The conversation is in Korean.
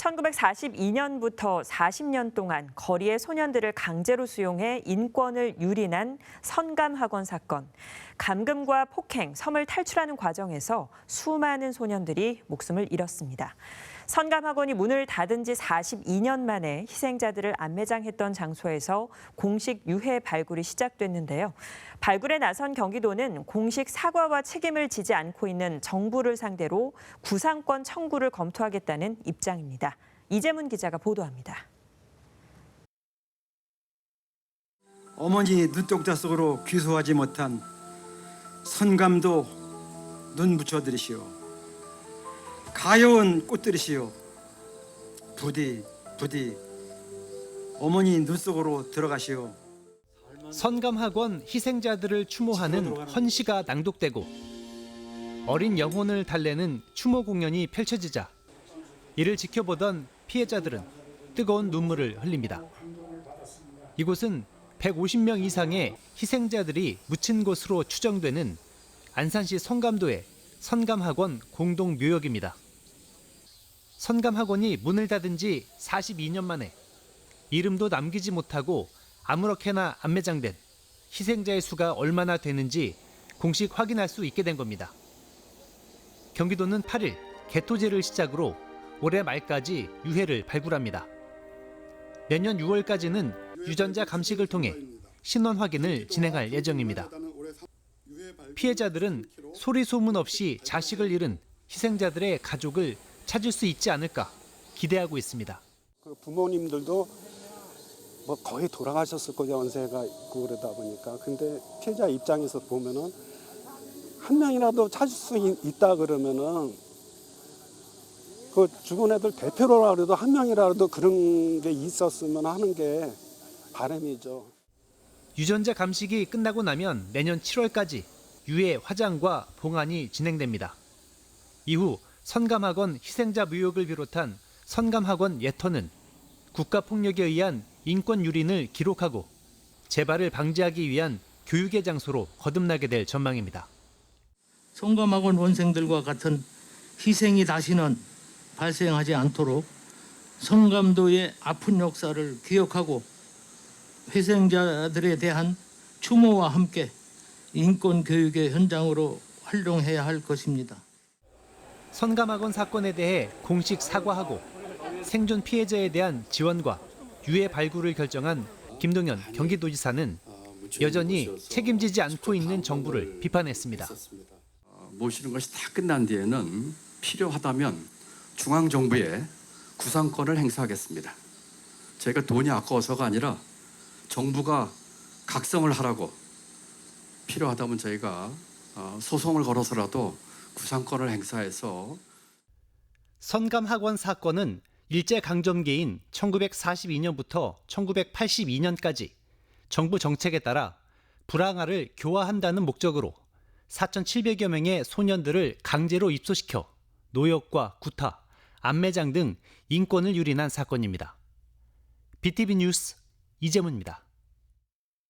1942년부터 40년 동안 거리의 소년들을 강제로 수용해 인권을 유린한 선감학원 사건. 감금과 폭행, 섬을 탈출하는 과정에서 수많은 소년들이 목숨을 잃었습니다. 선감학원이 문을 닫은 지 42년 만에 희생자들을 안매장했던 장소에서 공식 유해 발굴이 시작됐는데요. 발굴에 나선 경기도는 공식 사과와 책임을 지지 않고 있는 정부를 상대로 구상권 청구를 검토하겠다는 입장입니다. 이재문 기자가 보도합니다. 어머니 눈동자 속으로 귀소하지 못한 선감도 눈 붙여드리시오. 가여운 꽃들이시오. 부디 부디 어머니 눈 속으로 들어가시오. 선감학원 희생자들을 추모하는 헌시가 낭독되고 어린 영혼을 달래는 추모 공연이 펼쳐지자 이를 지켜보던 피해자들은 뜨거운 눈물을 흘립니다. 이곳은 150명 이상의 희생자들이 묻힌 곳으로 추정되는 안산시 선감도의 선감학원 공동 묘역입니다. 선감학원이 문을 닫은 지 42년 만에 이름도 남기지 못하고 아무렇게나 안매장된 희생자의 수가 얼마나 되는지 공식 확인할 수 있게 된 겁니다. 경기도는 8일 개토제를 시작으로 올해 말까지 유해를 발굴합니다. 내년 6월까지는 유전자 감식을 통해 신원 확인을 진행할 예정입니다. 피해자들은 소리 소문 없이 자식을 잃은 희생자들의 가족을 찾을 수 있지 않을까 기대하고 있습니다. 그 부모님들도 뭐 거의 돌아가셨을 거죠 연세가 있고 그러다 보니까 근데 피해자 입장에서 보면은 한 명이라도 찾을 수 있- 있다 그러면은 그 죽은 애들 대표로라 그래도 한 명이라도 그런 게 있었으면 하는 게 바람이죠. 유전자 감식이 끝나고 나면 내년 7월까지 유해 화장과 봉안이 진행됩니다. 이후 선감학원 희생자 묘역을 비롯한 선감학원 예터는 국가폭력에 의한 인권 유린을 기록하고 재발을 방지하기 위한 교육의 장소로 거듭나게 될 전망입니다. 성감학원 원생들과 같은 희생이 다시는 발생하지 않도록 성감도의 아픈 역사를 기억하고 희생자들에 대한 추모와 함께 인권 교육의 현장으로 활용해야 할 것입니다. 선감학원 사건에 대해 공식 사과하고 생존 피해자에 대한 지원과 유해 발굴을 결정한 김동연 경기도지사는 여전히 책임지지 않고 있는 정부를 비판했습니다. 어, 모시는 것이 다 끝난 뒤에는 필요하다면 중앙 정부에 구상권을 행사하겠습니다. 저희가 돈이 아까워서가 아니라 정부가 각성을 하라고 필요하다면 저희가 어, 소송을 걸어서라도 구상권을 행사해서 선감학원 사건은 일제 강점기인 1942년부터 1982년까지 정부 정책에 따라 불황아를 교화한다는 목적으로 4,700여 명의 소년들을 강제로 입소시켜 노역과 구타, 안매장 등 인권을 유린한 사건입니다. BTV 뉴스 이재문입니다.